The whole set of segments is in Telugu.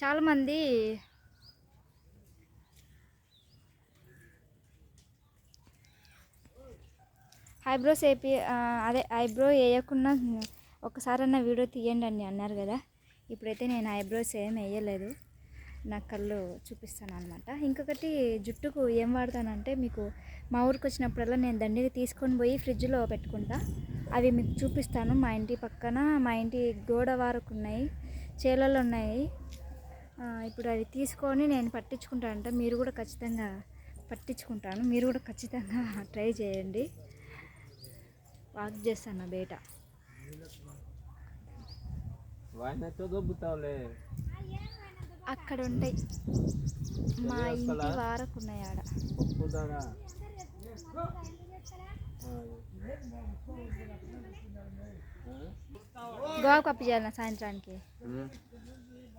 చాలామంది ఐబ్రోస్ వేపి అదే ఐబ్రో వేయకుండా ఒకసారన్నా వీడియో తీయండి అని అన్నారు కదా. ఇప్పుడైతే నేను ఐబ్రోస్ ఏం వేయలేదు. నా కళ్ళు చూపిస్తాను అనమాట ఇంకొకటి జుట్టుకు ఏం వాడతానంటే మీకు మా ఊరికి వచ్చినప్పుడల్లా నేను దండిని తీసుకొని పోయి ఫ్రిడ్జ్లో పెట్టుకుంటా. అవి మీకు చూపిస్తాను మా ఇంటి పక్కన. మా ఇంటి గోడ వారకు ఉన్నాయి చేలలు ఉన్నాయి. ఇప్పుడు అవి తీసుకొని నేను పట్టించుకుంటానంట. మీరు కూడా ఖచ్చితంగా పట్టించుకుంటాను. మీరు కూడా ఖచ్చితంగా ట్రై చేయండి. వాక్ చేస్తాను వాయినతో దొబ్బుతావులే. అక్కడ ఉంటాయి. మా ఇంటి వారకు ఉన్నాయి ఆడ గోవా కప్పు చేయాలి సాయంత్రానికి.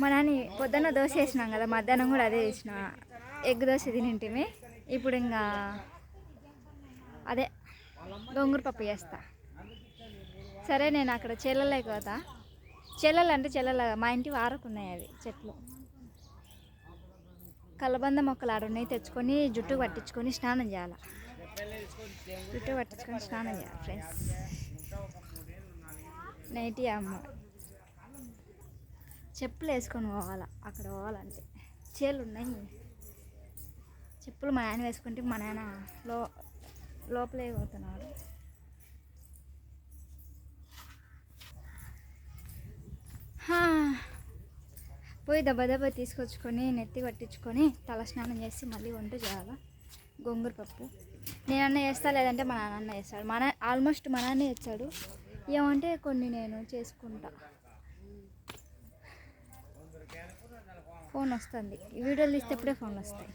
మా నాన్న పొద్దున్న దోశ వేసినాం కదా మధ్యాహ్నం కూడా అదే చేసిన. ఎగ్ దోశ తినింటిమి. ఇప్పుడు ఇంకా అదే గోంగూర పప్పు చేస్తా. సరే నేను అక్కడ చెల్లెలకి పోతా. చెల్లెలు అంటే చెల్లెల మా ఇంటి వారకు ఉన్నాయి అవి చెట్లు. కలబంద మొక్కలు ఆడున్నాయి తెచ్చుకొని జుట్టు పట్టించుకొని స్నానం చేయాలి. జుట్టు పట్టించుకొని స్నానం చేయాలి ఫ్రెండ్స్ నైట్ అమ్మ. చెప్పులు వేసుకొని పోవాలా? అక్కడ పోవాలంటే చేలు ఉన్నాయి. చెప్పులు మా నాన్న వేసుకుంటే మా నాన్న లో లోపలే పోతున్నాడు. పోయి దెబ్బ దెబ్బ తీసుకొచ్చుకొని నెత్తి పట్టించుకొని తల స్నానం చేసి మళ్ళీ వంట చేయాలా? గోంగూర పప్పు. నేనన్న చేస్తా లేదంటే మా నాన్న చేస్తాడు. మన ఆల్మోస్ట్ మా నాన్నే ఇచ్చాడు ఏమంటే కొన్ని నేను చేసుకుంటా. ఫోన్ వస్తుంది. వీడియోలు వీడియోలు తీసేటప్పుడే ఫోన్ వస్తాయి.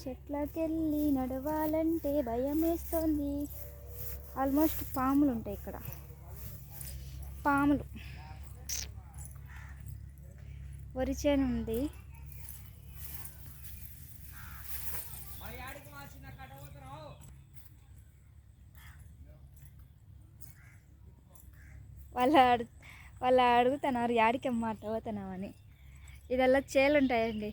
చెట్లకెళ్ళి నడవాలంటే భయం వేస్తుంది ఆల్మోస్ట్ పాములు ఉంటాయి ఇక్కడ. పాములు. వరి చేను ఉంది. వాళ్ళు అడు వాళ్ళు అడుగుతున్నారు యాడికమ్మ అట్ట పోతున్నామని ఇదల్లా చేలు ఉంటాయండి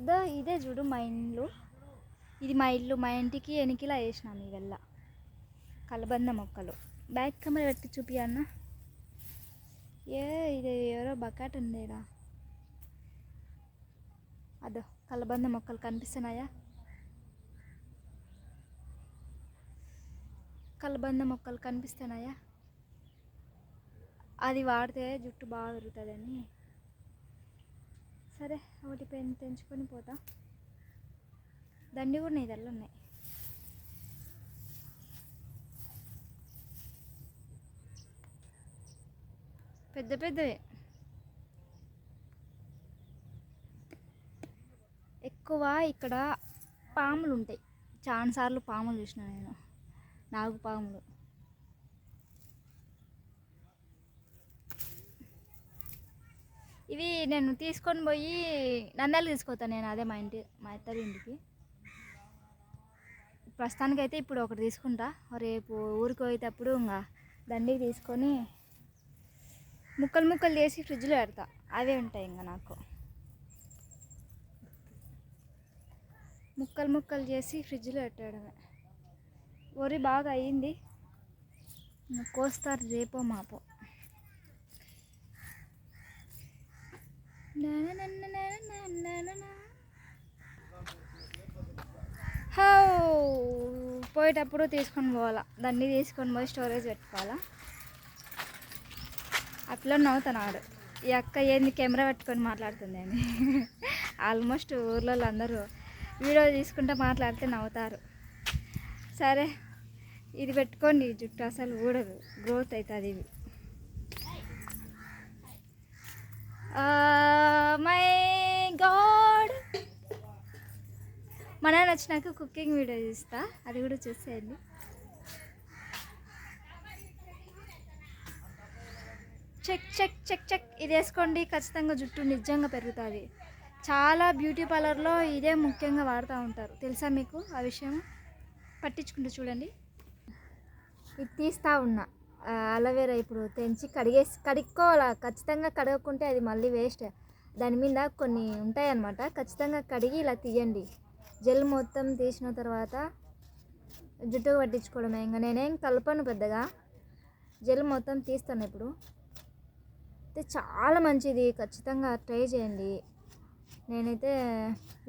ఇదో ఇదే చూడు మా ఇల్లు. ఇది మా ఇల్లు మా ఇంటికి ఎనికిలా వేసినాము ఇవల్ల కలబంద మొక్కలు. బ్యాక్ కెమెరా పెట్టి చూపి అన్న. ఏ ఇది ఎవరో బకాట్ ఉండేదా? అదో కలబంద మొక్కలు కనిపిస్తున్నాయా? కలబంద మొక్కలు కనిపిస్తున్నాయా అది వాడితే జుట్టు బాగా పెరుగుతుందని సరే ఒకటి పెన్ తెంచుకొని పోతా. దండి కూడా నీ దగ్గర ఉన్నాయి. పెద్ద పెద్దవే. ఎక్కువ ఇక్కడ పాములు ఉంటాయి చాలాసార్లు పాములు చూసిన నేను. నాగుపాములు. ఇవి నేను తీసుకొని పోయి నందాలు తీసుకొస్తాను నేను అదే మా ఇంటి మా ఇద్దరి ఇంటికి. ప్రస్తుతానికైతే ఇప్పుడు ఒకటి తీసుకుంటా. రేపు ఊరికి పోయేటప్పుడు ఇంకా దండికి తీసుకొని ముక్కలు ముక్కలు చేసి ఫ్రిడ్జ్లో పెడతా. అవే ఉంటాయి ఇంకా నాకు. ముక్కలు ముక్కలు చేసి ఫ్రిడ్జ్లో పెట్టడమే. వరి బాగా అయ్యింది కోస్తారు రేపో మాపో. పోయేటప్పుడు తీసుకొని పోవాలా. దాన్ని తీసుకొని పోయి స్టోరేజ్ పెట్టుకోవాలా. అట్లా నవ్వుతున్నాడు. ఈ అక్క ఏంది కెమెరా పెట్టుకొని మాట్లాడుతుంది అని. ఆల్మోస్ట్ ఊర్లలో అందరూ వీడియో తీసుకుంటే మాట్లాడితే నవ్వుతారు. సరే ఇది పెట్టుకోండి జుట్టు అసలు ఊడదు. గ్రోత్ అవుతుంది ఇది. మై గాడ్ మన నచ్చినాక కుకింగ్ వీడియో చూస్తా. అది కూడా చూసేయండి. చెక్ చెక్ చెక్ చెక్ ఇది వేసుకోండి ఖచ్చితంగా జుట్టు నిజంగా పెరుగుతుంది. చాలా బ్యూటీ పార్లర్లో ఇదే ముఖ్యంగా వాడుతూ ఉంటారు. తెలుసా మీకు ఆ విషయం? పట్టించుకుంటూ చూడండి. ఇది తీస్తా ఉన్నా. అలవేరా అలోవెరా ఇప్పుడు తెంచి కడిగేసి కడుక్కోవాలా? ఖచ్చితంగా కడగకుంటే అది మళ్ళీ వేస్ట్. దాని మీద కొన్ని ఉంటాయన్నమాట. ఖచ్చితంగా కడిగి ఇలా తీయండి. జెల్ మొత్తం తీసిన తర్వాత జుట్టుకు పట్టించుకోవడమే. ఇంకా నేనేం కలపను పెద్దగా. జెల్ మొత్తం తీస్తాను ఇప్పుడు. అయితే చాలా మంచిది. ఖచ్చితంగా ట్రై చేయండి. నేనైతే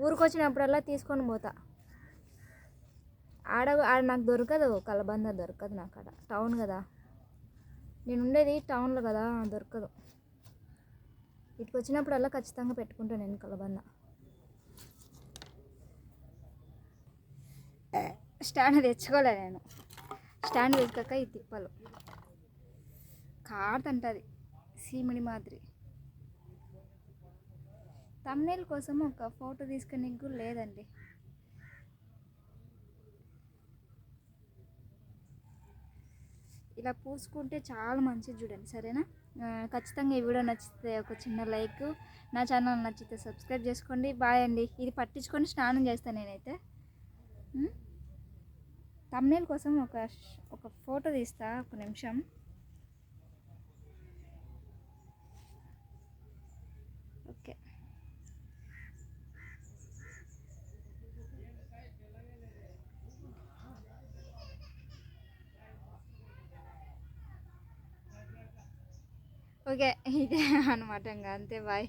ఊరికొచ్చినప్పుడల్లా తీసుకొని పోతా. ఆడ ఆడ నాకు దొరకదు కలబంద దొరకదు నాకు ఆడ. టౌన్ కదా. నేను ఉండేది టౌన్లో కదా దొరకదు. ఇటుకు వచ్చినప్పుడల్లా ఖచ్చితంగా పెట్టుకుంటాను నేను కలబంద. స్టాండ్ తెచ్చుకోలే నేను. స్టాండ్ వెతకక ఈ తిప్పలు. కాడుతుంటుంది సీమిడి మాదిరి. తమ్నేల్ కోసం ఒక ఫోటో తీసుకునే కూడా లేదండి. ఇలా పూసుకుంటే చాలా మంచిది చూడండి సరేనా? ఖచ్చితంగా ఈ వీడియో నచ్చితే ఒక చిన్న లైక్ నా ఛానల్ నచ్చితే సబ్స్క్రైబ్ చేసుకోండి. బాయ్ అండి. ఇది పట్టించుకొని స్నానం చేస్తాను నేనైతే. తమ్నేల్ కోసం ఒక ఒక ఫోటో తీస్తా ఒక నిమిషం. ఓకే ఇదే అనమాట ఇంకా అంతే బాయ్